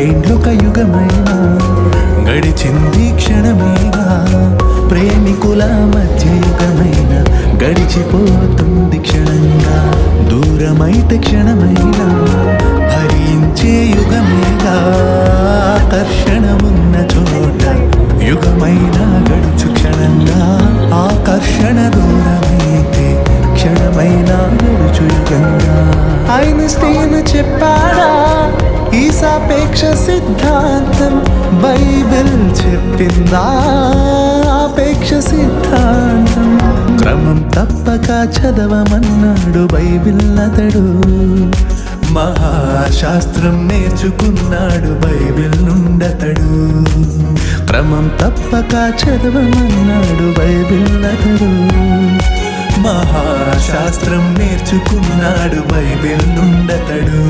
ఏండ్లొక యుగమైనా గడిచింది క్షణమేగా ప్రేమికుల మధ్య యుగమైన గడిచిపోతుంది క్షణంగా దూరమైతే క్షణమైనా భరించే యుగమేగా ఆకర్షణమున్న చోట యుగమైనా గడుచు క్షణంగా ఆకర్షణ దూరమైతే క్షణమైనా గడుచు యుగంగా. ఐన్స్టీన్ చెప్పాడా? సాపేక్ష సిద్ధాంతం బైబిల్ చెప్పిందా ఆపేక్ష సిద్ధాంతం. క్రమం తప్పక చదవమన్నాడు బైబిల్ అతడు మహాశాస్త్రం నేర్చుకున్నాడు బైబిల్ నుండతడు క్రమం తప్పక చదవమన్నాడు బైబిల్ అతడు మహాశాస్త్రం నేర్చుకున్నాడు బైబిల్ నుండతడు